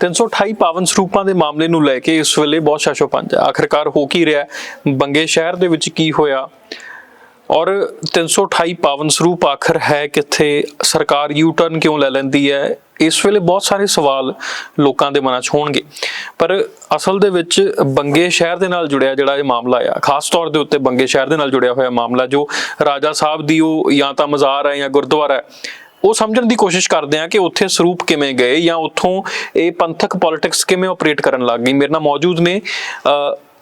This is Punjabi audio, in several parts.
328 ਪਾਵਨ ਸਰੂਪਾਂ ਦੇ ਮਾਮਲੇ ਨੂੰ ਲੈ ਕੇ ਇਸ ਵੇਲੇ ਬਹੁਤ ਸ਼ਾਸ਼ੋਪੰਜ ਹੈ। ਆਖਰਕਾਰ ਹੋ ਕੀ ਰਿਹਾ ਬੰਗੇ ਸ਼ਹਿਰ ਦੇ ਵਿੱਚ ਕੀ ਹੋਇਆ? ਔਰ 328 ਪਾਵਨ ਸਰੂਪ ਆਖਰ ਹੈ ਕਿੱਥੇ? ਸਰਕਾਰ ਯੂ ਟਰਨ ਕਿਉਂ ਲੈ ਲੈਂਦੀ ਹੈ? ਇਸ ਵੇਲੇ ਬਹੁਤ ਸਾਰੇ ਸਵਾਲ ਲੋਕਾਂ ਦੇ ਮਨਾਂ 'ਚ ਹੋਣਗੇ। ਪਰ ਅਸਲ ਦੇ ਵਿੱਚ ਬੰਗੇ ਸ਼ਹਿਰ ਦੇ ਨਾਲ ਜੁੜਿਆ ਜਿਹੜਾ ਇਹ ਮਾਮਲਾ ਆ, ਖਾਸ ਤੌਰ ਦੇ ਉੱਤੇ ਬੰਗੇ ਸ਼ਹਿਰ ਦੇ ਨਾਲ ਜੁੜਿਆ ਹੋਇਆ ਮਾਮਲਾ, ਜੋ ਰਾਜਾ ਸਾਹਿਬ ਦੀ ਉਹ ਜਾਂ ਤਾਂ ਮਜ਼ਾਰ ਹੈ ਜਾਂ ਗੁਰਦੁਆਰਾ ਹੈ ਉਹ ਸਮਝਣ ਦੀ ਕੋਸ਼ਿਸ਼ ਕਰਦੇ ਆ ਕਿ ਉੱਥੇ ਸਰੂਪ ਕਿਵੇਂ ਗਏ ਜਾਂ ਉੱਥੋਂ ਇਹ ਪੰਥਕ ਪੋਲਿਟਿਕਸ ਕਿਵੇਂ ਆਪਰੇਟ ਕਰਨ ਲੱਗ ਗਈ। ਮੇਰੇ ਨਾਲ ਮੌਜੂਦ ਨੇ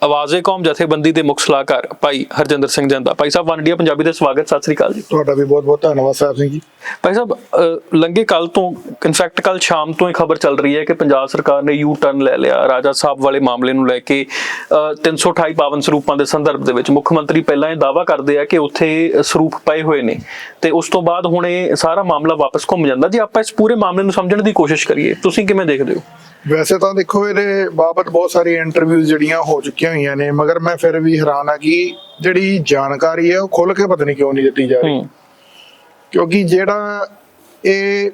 ਆਵਾਜ਼ੇ ਕੌਮ ਜਥੇਬੰਦੀ ਦੇ ਮੁੱਖ ਸਲਾਹਕਾਰ ਭਾਈ ਹਰਜਿੰਦਰ ਸਿੰਘ ਜੰਦਾ। ਭਾਈ ਸਾਹਿਬ ਵਨ ਇੰਡੀਆ ਪੰਜਾਬੀ ਦਾ ਸਵਾਗਤ ਸਤਿ ਸ੍ਰੀ ਅਕਾਲ ਜੀ। ਤੁਹਾਡਾ ਵੀ ਬਹੁਤ ਬਹੁਤ ਧੰਨਵਾਦ ਸਾਹਿਬ ਸਿੰਘ ਜੀ। ਭਾਈ ਸਾਹਿਬ ਲੰਘੇ ਕੱਲ ਤੋਂ ਇਨਫੈਕਟ ਕੱਲ ਸ਼ਾਮ ਤੋਂ ਹੀ ਖਬਰ ਚੱਲ ਰਹੀ ਹੈ ਕਿ ਪੰਜਾਬ ਸਰਕਾਰ ਨੇ ਯੂ ਟਰਨ ਲੈ ਲਿਆ ਰਾਜਾ ਸਾਹਿਬ ਵਾਲੇ ਮਾਮਲੇ ਨੂੰ ਲੈ ਕੇ ਅ, 328 ਪਾਵਨ ਸਰੂਪਾਂ ਦੇ ਸੰਦਰਭ ਦੇ ਵਿੱਚ ਮੁੱਖ ਮੰਤਰੀ ਪਹਿਲਾਂ ਇਹ ਦਾਅਵਾ ਕਰਦੇ ਆ ਕਿ ਉੱਥੇ ਸਰੂਪ ਪਏ ਹੋਏ ਨੇ। ਤੇ ਉਸ ਤੋਂ ਬਾਅਦ ਹੁਣ ਇਹ ਸਾਰਾ ਮਾਮਲਾ ਵਾਪਸ ਘੁੰਮ ਜਾਂਦਾ। ਜੀ ਆਪਾਂ ਇਸ ਪੂਰੇ ਮਾਮਲੇ ਨੂੰ ਸਮਝਣ ਦੀ ਕੋਸ਼ਿਸ਼ ਕਰੀਏ ਤੁਸੀਂ ਕਿਵੇਂ ਦੇਖਦੇ ਹੋ? ਵੈਸੇ ਤਾਂ ਦੇਖੋ ਇਹਦੇ ਬਾਬਤ ਬਹੁਤ ਸਾਰੀ ਇੰਟਰਵਿਊਜ਼ ਜਿਹੜੀਆਂ ਹੋ ਚੁੱਕੀਆਂ ਹੋਈਆਂ ਨੇ ਮਗਰ ਮੈਂ ਫਿਰ ਵੀ ਹੈਰਾਨ ਆ ਕਿ ਜਿਹੜੀ ਜਾਣਕਾਰੀ ਹੈ ਉਹ ਖੁੱਲ ਕੇ ਪਤਾ ਨਹੀਂ ਕਿਉਂ ਨਹੀਂ ਦਿੱਤੀ ਜਾ ਰਹੀ। ਕਿਉਂਕਿ ਜਿਹੜਾ ਇਹ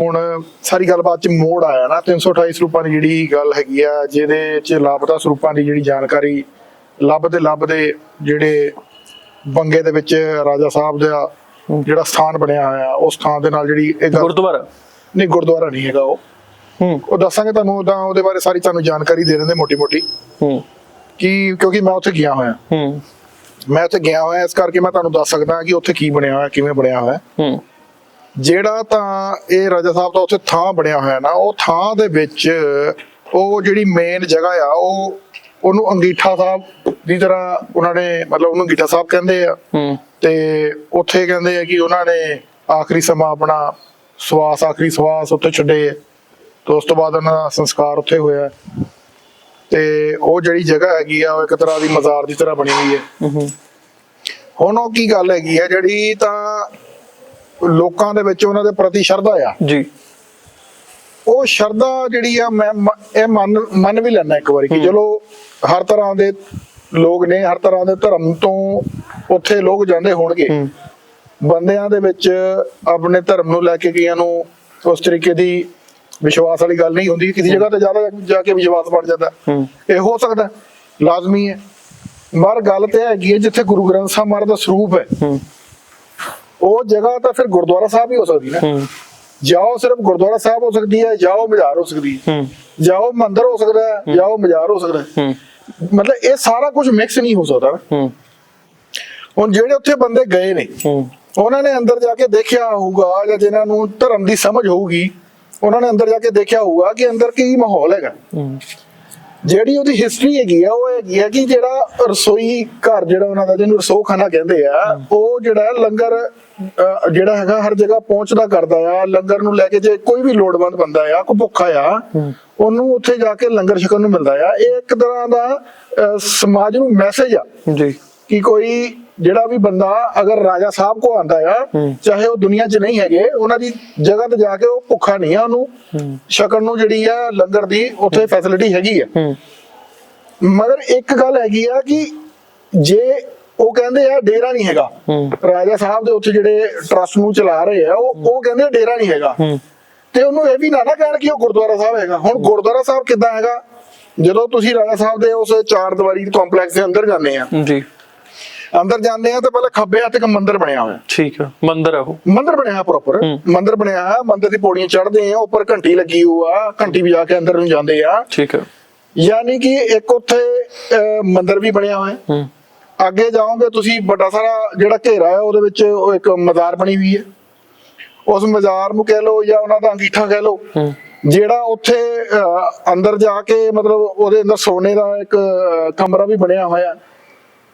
ਹੁਣ ਸਾਰੀ ਗੱਲਬਾਤ ਚ ਮੋੜ ਆਇਆ ਨਾ 328 ਸਰੂਪਾਂ ਦੀ ਜਿਹੜੀ ਗੱਲ ਹੈਗੀ ਆ ਜਿਹਦੇ ਚ ਲਾਪਤਾ ਸਰੂਪਾਂ ਦੀ ਜਿਹੜੀ ਜਾਣਕਾਰੀ ਲੱਭਦੇ ਲੱਭਦੇ ਜਿਹੜੇ ਬੰਗੇ ਦੇ ਵਿੱਚ ਰਾਜਾ ਸਾਹਿਬ ਦਾ ਜਿਹੜਾ ਸਥਾਨ ਬਣਿਆ ਹੋਇਆ ਉਸ ਥਾਂ ਦੇ ਨਾਲ ਜਿਹੜੀ ਇਹ ਗੁਰਦੁਆਰਾ? ਨਹੀਂ ਗੁਰਦੁਆਰਾ ਨਹੀਂ ਹੈਗਾ ਉਹ। ਹੂੰ। ਉਹ ਦੱਸਾਂਗੇ ਤੁਹਾਨੂੰ ਤਾਂ ਉਹਦੇ ਬਾਰੇ ਸਾਰੀ ਤੁਹਾਨੂੰ ਜਾਣਕਾਰੀ ਦੇ ਦਿੰਦੇ ਮੋਟੀ ਮੋਟੀ ਹੂੰ। ਕਿ ਕਿਉਂਕਿ ਮੈਂ ਉੱਥੇ ਗਿਆ ਹੋਇਆ। ਹੂੰ। ਮੈਂ ਉੱਥੇ ਗਿਆ ਹੋਇਆ ਇਸ ਕਰਕੇ ਮੈਂ ਤੁਹਾਨੂੰ ਦੱਸ ਸਕਦਾ ਕਿ ਉੱਥੇ ਕੀ ਬਣਿਆ ਹੋਇਆ ਕਿਵੇਂ ਬਣਿਆ ਹੋਇਆ। ਹੂੰ। ਜਿਹੜਾ ਤਾਂ ਇਹ ਰਾਜਾ ਸਾਹਿਬ ਦਾ ਉੱਥੇ ਥਾਂ ਬਣਿਆ ਹੋਇਆ ਨਾ ਉਹ ਥਾਂ ਦੇ ਵਿੱਚ ਉਹ ਜਿਹੜੀ ਮੇਨ ਜਗ੍ਹਾ ਆ ਉਹ ਉਹਨੂੰ ਅੰਗੀਠਾ ਸਾਹਿਬ ਦੀ ਤਰ੍ਹਾਂ ਉਹਨਾਂ ਨੇ ਮਤਲਬ ਉਹਨੂੰ ਅੰਗੀਠਾ ਸਾਹਿਬ ਕਹਿੰਦੇ ਆ। ਹੂੰ। ਤੇ ਉੱਥੇ ਕਹਿੰਦੇ ਆ ਕਿ ਉਹਨਾਂ ਨੇ ਆਖਰੀ ਸਮਾਂ ਆਪਣਾ ਸਵਾਸ ਆਖਰੀ ਸਵਾਸ ਉੱਥੇ ਛੱਡੇ। ਤੇ ਉਸ ਤੋਂ ਬਾਅਦ ਉਹਨਾਂ ਦਾ ਸੰਸਕਾਰ ਉੱਥੇ ਹੋਇਆ। ਤੇ ਉਹ ਜਿਹੜੀ ਜਗ੍ਹਾ ਹੈਗੀ ਆ ਉਹ ਇੱਕ ਤਰ੍ਹਾਂ ਦੀ ਮਜ਼ਾਰ ਦੀ ਤਰ੍ਹਾਂ ਬਣੀ ਹੋਈ ਹੈ। ਹੂੰ ਹੁਣ ਉਹ ਕੀ ਗੱਲ ਹੈਗੀ ਆ ਜਿਹੜੀ ਤਾਂ ਲੋਕਾਂ ਦੇ ਵਿੱਚ ਉਹਨਾਂ ਦੇ ਪ੍ਰਤੀ ਸ਼ਰਧਾ ਆ। ਜੀ। ਉਹ ਸ਼ਰਧਾ ਜਿਹੜੀ ਆ ਮੈਂ ਇਹ ਮੰਨ ਮੰਨ ਵੀ ਲੈਣਾ ਇੱਕ ਵਾਰੀ ਕਿ ਚਲੋ ਹਰ ਤਰ੍ਹਾਂ ਦੇ ਲੋਕ ਨੇ ਹਰ ਤਰ੍ਹਾਂ ਦੇ ਧਰਮ ਤੋਂ ਉੱਥੇ ਲੋਕ ਜਾਂਦੇ ਹੋਣਗੇ। ਹੂੰ। ਬੰਦਿਆਂ ਦੇ ਵਿੱਚ ਆਪਣੇ ਧਰਮ ਨੂੰ ਲੈ ਕੇ ਕਈਆਂ ਨੂੰ ਉਸ ਤਰੀਕੇ ਦੀ ਵਿਸ਼ਵਾਸ ਵਾਲੀ ਗੱਲ ਨਹੀਂ ਹੁੰਦੀ ਕਿਸੇ ਜਗ੍ਹਾ ਤੇ ਜ਼ਿਆਦਾ ਜਾ ਕੇ ਵਿਸ਼ਵਾਸ ਬਣ ਜਾਂਦਾ। ਇਹ ਹੋ ਸਕਦਾ ਲਾਜ਼ਮੀ ਹੈ। ਪਰ ਗੱਲ ਤੇ ਹੈਗੀ ਹੈ ਜਿੱਥੇ ਗੁਰੂ ਗ੍ਰੰਥ ਸਾਹਿਬ ਮਹਾਰਾਜ ਦਾ ਸਰੂਪ ਹੈ ਉਹ ਜਗ੍ਹਾ ਤਾਂ ਫਿਰ ਗੁਰਦੁਆਰਾ ਸਾਹਿਬ ਹੀ ਹੋ ਸਕਦੀ ਨਾ। ਜਾਓ ਸਿਰਫ ਗੁਰਦੁਆਰਾ ਸਾਹਿਬ ਹੋ ਸਕਦੀ ਹੈ ਜਾਓ ਮਜ਼ਾਰ ਹੋ ਸਕਦੀ ਹੈ। ਜਾਓ ਮੰਦਿਰ ਹੋ ਸਕਦਾ ਹੈ ਜਾਓ ਮਜ਼ਾਰ ਹੋ ਸਕਦਾ ਹੈ। ਮਤਲਬ ਇਹ ਸਾਰਾ ਕੁਝ ਮਿਕਸ ਨਹੀਂ ਹੋ ਸਕਦਾ ਨਾ। ਹੁਣ ਜਿਹੜੇ ਉੱਥੇ ਬੰਦੇ ਗਏ ਨੇ ਉਹਨਾਂ ਨੇ ਅੰਦਰ ਜਾ ਕੇ ਦੇਖਿਆ ਹੋਊਗਾ ਜਾਂ ਜਿਨ੍ਹਾਂ ਨੂੰ ਧਰਮ ਦੀ ਸਮਝ ਹੋਊਗੀ ਉਹਨਾਂ ਨੇ ਅੰਦਰ ਜਾ ਕੇ ਦੇਖਿਆ ਹੋਊਗਾ ਕਿ ਅੰਦਰ ਕੀ ਮਾਹੌਲ ਹੈਗਾ। ਜਿਹੜੀ ਉਹਦੀ ਹਿਸਟਰੀ ਹੈਗੀ ਆ ਉਹ ਹੈਗੀ ਆ ਕਿ ਜਿਹੜਾ ਰਸੋਈ ਘਰ ਜਿਹੜਾ ਉਹਨਾਂ ਦਾ ਜਿਹਨੂੰ ਰਸੋਖਾਨਾ ਕਹਿੰਦੇ ਆ ਉਹ ਜਿਹੜਾ ਲੰਗਰ ਜਿਹੜਾ ਹੈਗਾ ਹਰ ਜਗ੍ਹਾ ਪਹੁੰਚਦਾ ਕਰਦਾ ਆ ਲੰਗਰ ਨੂੰ ਲੈ ਕੇ ਜੇ ਕੋਈ ਵੀ ਲੋੜਵੰਦ ਬੰਦਾ ਆ ਕੋਈ ਭੁੱਖਾ ਆ ਉਹਨੂੰ ਉੱਥੇ ਜਾ ਕੇ ਲੰਗਰ ਛਕਣ ਨੂੰ ਮਿਲਦਾ ਆ। ਇਹ ਇੱਕ ਤਰ੍ਹਾਂ ਦਾ ਸਮਾਜ ਨੂੰ ਮੈਸੇਜ ਆ ਜੀ। ਕਿ ਕੋਈ ਜਿਹੜਾ ਵੀ ਬੰਦਾ ਅਗਰ ਰਾਜਾ ਸਾਹਿਬ ਕੋ ਆਂਦਾ ਆ। ਚਾਹੇ ਉਹ ਦੁਨੀਆ 'ਚ ਨਹੀਂ ਹੈਗੇ ਉਹਨਾਂ ਦੀ ਜਗ੍ਹਾ ਤੇ ਜਾ ਕੇ ਉਹ ਭੁੱਖਾ ਨਹੀਂ ਆ ਉਹਨੂੰ। ਛਕਣ ਨੂੰ ਜਿਹੜੀ ਆ ਲੰਗਰ ਦੀ ਉੱਥੇ ਫੈਸਿਲਿਟੀ ਹੈਗੀ ਆ। ਮਗਰ ਇੱਕ ਗੱਲ ਹੈਗੀ ਆ ਕਿ ਜੇ ਉਹ ਕਹਿੰਦੇ ਆ ਡੇਰਾ ਨਹੀਂ ਹੈਗਾ ਰਾਜਾ ਸਾਹਿਬ ਦੇ ਉੱਥੇ ਜਿਹੜੇ ਟਰਸਟ ਨੂੰ ਚਲਾ ਰਹੇ ਆ ਉਹ ਉਹ ਕਹਿੰਦੇ ਡੇਰਾ ਨਹੀਂ ਹੈਗਾ। ਤੇ ਉਹਨੂੰ ਇਹ ਵੀ ਨਾ ਨਾ ਕਹਿਣ ਕਿ ਉਹ ਗੁਰਦੁਆਰਾ ਸਾਹਿਬ ਹੈਗਾ। ਹੁਣ ਗੁਰਦੁਆਰਾ ਸਾਹਿਬ ਕਿੱਦਾਂ ਹੈਗਾ? ਜਦੋਂ ਤੁਸੀਂ ਰਾਜਾ ਸਾਹਿਬ ਦੇ ਉਸ ਚਾਰ ਦੀਵਾਰੀ ਕੰਪਲੈਕਸ ਦੇ ਅੰਦਰ ਜਾਂਦੇ ਆ ਜੀ। ਅੰਦਰ ਜਾਂਦੇ ਆ ਤੇ ਪਹਿਲੇ ਖੱਬੇ ਹੱਥ ਇੱਕ ਮੰਦਿਰ ਬਣਿਆ ਹੋਇਆ। ਠੀਕ ਹੈ ਮੰਦਰ ਹੈ ਉਹ। ਮੰਦਿਰ ਬਣਿਆ ਪ੍ਰੋਪਰ ਹੂੰ। ਮੰਦਿਰ ਬਣਿਆ ਹੈ ਮੰਦਿਰ ਦੀ ਪੌੜੀਆਂ ਚੜ੍ਹਦੇ ਆ ਉੱਪਰ ਘੰਟੀ ਲੱਗੀ ਹੋਊ ਆ ਘੰਟੀ ਵਜਾ ਕੇ ਅੰਦਰ ਨੂੰ ਜਾਂਦੇ ਆ। ਠੀਕ ਹੈ ਯਾਨੀ ਕਿ ਇੱਕ ਉੱਥੇ ਮੰਦਿਰ ਵੀ ਬਣਿਆ ਹੋਇਆ। ਹੂੰ। ਅੱਗੇ ਜਾਓਗੇ ਤੁਸੀਂ ਵੱਡਾ ਸਾਰਾ ਜਿਹੜਾ ਘੇਰਾ ਹੈ ਉਹਦੇ ਵਿੱਚ ਇੱਕ ਮਜ਼ਾਰ ਬਣੀ ਹੋਈ ਹੈ ਉਸ ਮਜ਼ਾਰ ਨੂੰ ਕਹਿ ਲਓ ਜਾਂ ਉਹਨਾਂ ਦਾ ਅੰਗੀਠਾ ਕਹਿ ਲਓ। ਹੂੰ। ਜਿਹੜਾ ਉੱਥੇ ਅੰਦਰ ਜਾ ਕੇ ਮਤਲਬ ਉਹਦੇ ਅੰਦਰ ਸੋਨੇ ਦਾ ਇੱਕ ਕਮਰਾ ਵੀ ਬਣਿਆ ਹੋਇਆ।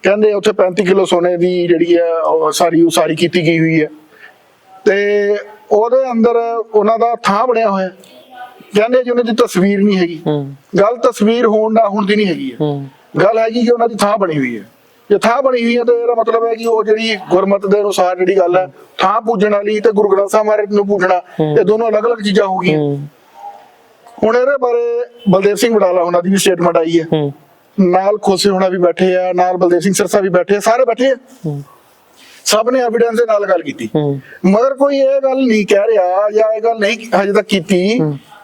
ਕਹਿੰਦੇ ਉੱਥੇ 35 ਕਿਲੋ ਸੋਨੇ ਦੀ ਜਿਹੜੀ ਹੈ ਉਹ ਸਾਰੀ ਉਸਾਰੀ ਕੀਤੀ ਗਈ ਹੋਈ ਹੈ ਤੇ ਉਹਦੇ ਅੰਦਰ ਉਹਨਾਂ ਦਾ ਥਾਂ ਬਣਿਆ ਹੋਇਆ। ਕਹਿੰਦੇ ਜੀ ਉਹਨਾਂ ਦੀ ਤਸਵੀਰ ਨਹੀਂ ਹੈਗੀ। ਗੱਲ ਤਸਵੀਰ ਹੋਣ ਨਾ ਹੋਣ ਦੀ ਨਹੀਂ ਹੈਗੀ ਗੱਲ ਹੈਗੀ ਕਿ ਉਹਨਾਂ ਦੀ ਥਾਂ ਬਣੀ ਹੋਈ ਹੈ ਜੇ ਥਾਂ ਬਣੀ ਹੋਈ ਹੈ ਤਾਂ ਇਹਦਾ ਮਤਲਬ ਹੈ ਕਿ ਉਹ ਜਿਹੜੀ ਗੁਰਮਤ ਦੇ ਅਨੁਸਾਰ ਜਿਹੜੀ ਗੱਲ ਹੈ ਥਾਂ ਪੂਜਣ ਵਾਲੀ ਤੇ ਗੁਰੂ ਗ੍ਰੰਥ ਸਾਹਿਬ ਮਹਾਰਾਜ ਨੂੰ ਪੂਜਣਾ ਇਹ ਦੋਨੋਂ ਅਲੱਗ-ਅਲੱਗ ਚੀਜ਼ਾਂ ਹੋ ਗਈਆਂ। ਹੁਣ ਇਹਦੇ ਬਾਰੇ ਬਲਦੇਵ ਸਿੰਘ ਵਡਾਲਾ ਉਹਨਾਂ ਦੀ ਵੀ ਸਟੇਟਮੈਂਟ ਆਈ ਹੂੰ। ਨਾਲ ਖੋਸੇ ਹੋਣਾ ਵੀ ਬੈਠੇ ਆ ਨਾਲ ਬਲਦੇਵ ਸਿੰਘ ਸਰਸਾ ਵੀ ਬੈਠੇ ਆ ਸਾਰੇ ਬੈਠੇ ਆ। ਸਭ ਨੇ ਐਵੀਡੈਂਸ ਦੇ ਨਾਲ ਗੱਲ ਕੀਤੀ। ਮਗਰ ਕੋਈ ਇਹ ਗੱਲ ਨਹੀਂ ਕਹਿ ਰਿਹਾ ਜਾਂ ਇਹ ਗੱਲ ਨਹੀਂ ਹਜੇ ਤੱਕ ਕੀਤੀ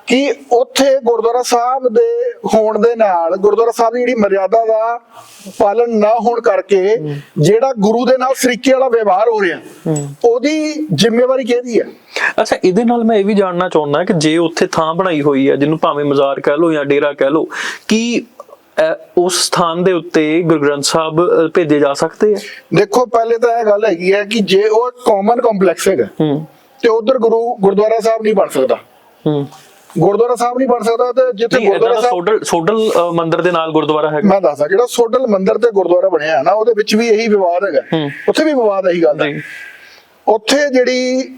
ਕਿ ਉੱਥੇ ਗੁਰਦੁਆਰਾ ਸਾਹਿਬ ਦੇ ਹੋਣ ਦੇ ਨਾਲ ਗੁਰਦੁਆਰਾ ਸਾਹਿਬ ਦੀ ਜਿਹੜੀ ਮਰਿਆਦਾ ਦਾ ਪਾਲਣ ਨਾ ਹੋਣ ਕਰਕੇ ਜਿਹੜਾ ਗੁਰੂ ਦੇ ਨਾਲ ਸਰੀਕੇ ਵਾਲਾ ਵਿਵਹਾਰ ਹੋ ਰਿਹਾ ਉਹਦੀ ਜ਼ਿੰਮੇਵਾਰੀ ਕਿਹਦੀ ਹੈ? ਅੱਛਾ ਇਹਦੇ ਨਾਲ ਮੈਂ ਇਹ ਵੀ ਜਾਣਨਾ ਚਾਹੁੰਦਾ ਕਿ ਜੇ ਉੱਥੇ ਥਾਂ ਬਣਾਈ ਹੋਈ ਹੈ ਜਿਹਨੂੰ ਭਾਵੇਂ ਮਜ਼ਾਰ ਕਹਿ ਲਓ ਜਾਂ ਡੇਰਾ ਕਹਿ ਲਓ ਕਿ ਉਸ ਸਥਾਨ ਦੇ ਉੱਤੇ ਗੁਰੂ ਗ੍ਰੰਥ ਸਾਹਿਬ ਭੇਜੇ ਜਾ ਸਕਦੇ ਆ? ਦੇਖੋ ਪਹਿਲੇ ਤਾਂ ਇਹ ਗੱਲ ਹੈਗੀ ਹੈ ਕਿ ਜੇ ਉਹ ਕਾਮਨ ਕੰਪਲੈਕਸ ਹੈਗਾ ਹੂੰ। ਤੇ ਉਧਰ ਗੁਰੂ ਗੁਰਦੁਆਰਾ ਸਾਹਿਬ ਨਹੀਂ ਬਣ ਸਕਦਾ। ਹੂੰ। ਗੁਰਦੁਆਰਾ ਸਾਹਿਬ ਨਹੀਂ ਬਣ ਸਕਦਾ ਤੇ ਜਿੱਥੇ ਗੁਰਦੁਆਰਾ ਸਾਹਿਬ ਸੋਡਲ ਸੋਡਲ ਮੰਦਿਰ ਦੇ ਨਾਲ ਗੁਰਦੁਆਰਾ ਹੈਗਾ। ਮੈਂ ਦੱਸਦਾ ਜਿਹੜਾ ਸੋਡਲ ਮੰਦਿਰ ਤੇ ਗੁਰਦੁਆਰਾ ਬਣਿਆ ਹੈ ਨਾ ਉਹਦੇ ਵਿੱਚ ਵੀ ਇਹੀ ਵਿਵਾਦ ਹੈਗਾ। ਉੱਥੇ ਵੀ ਵਿਵਾਦ ਇਹੀ ਗੱਲ ਹੈ। ਉੱਥੇ ਜਿਹੜੀ